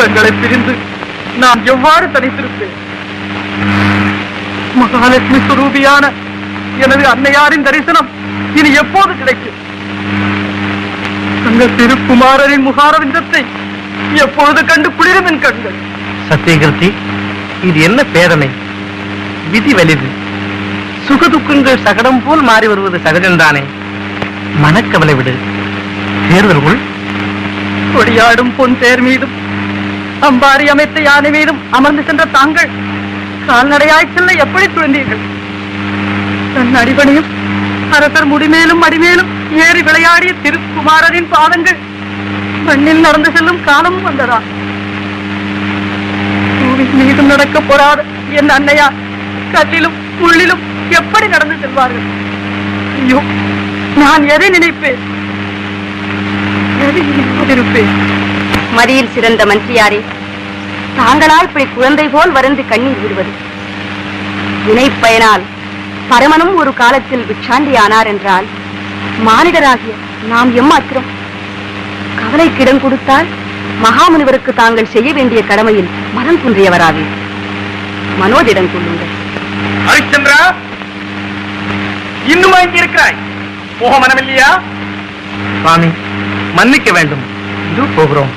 தங்களை பிரிந்து நான் எவ்வாறு தனித்திருப்பேன்? மகாலட்சுமி சுரூபியான எனது அன்னையாரின் தரிசனம் இனி எப்போது கிடைக்கும்? தங்கள் திருக்குமாரரின் முகாரவிந்தத்தை எப்பொழுது கண்டு குளிரும் என் கண்கள்? சத்தியகிருத்தி இது என்ன பேதமை விதி வலிது. சுகதுக்கங்கள் சகடம் போல் மாறி வருவது சகஜம்தானே? மனக்கவலை விடு. தேர்தல் உள். கொடியாடும் பொன் தேர் மீதும் அம்பாரி அமைத்த யானை மீதும் அமர்ந்து சென்ற தாங்கள் கால்நடையாய் செல்ல எப்படி துழந்தீர்கள் தன் அடிபணியும் அரசர் முடிமேலும் அடிமேலும் ஏறி விளையாடிய திருக்குமாரரின் பாதங்கள் மண்ணில் நடந்து செல்லும் காலம் வந்ததா? மீதும் நடக்க போறாத என் அன்னையா கல்லிலும் முள்ளிலும் எப்படி நடந்து செல்வார்கள்? ஐயோ நான் எதை நினைப்பேன்? எதை நினைப்பதிருப்பேன் மதியில் சிறந்த மந்திரியாரே தாங்களா இப்படி குழந்தை போல் வருந்தி கண்ணீர் விடுவது. வினைப்பயனால் பரமனும் ஒரு காலத்தில் விச்சாண்டியானார் என்றால் மானிடராகிய நாம் எம்மாத்திரம்? கவலைக்கிடம் கொடுத்தால் மகாமுனிவருக்கு தாங்கள் செய்ய வேண்டிய கடமையில் மனம் குன்றியவராவே மனோதிடம் கொள்ளுங்கள். ஹரிச்சந்திரா இன்னுமா இங்க இருக்கிறாய்? போக மனமில்லையா? சுவாமி மன்னிக்க வேண்டும். இது போகிறோம்.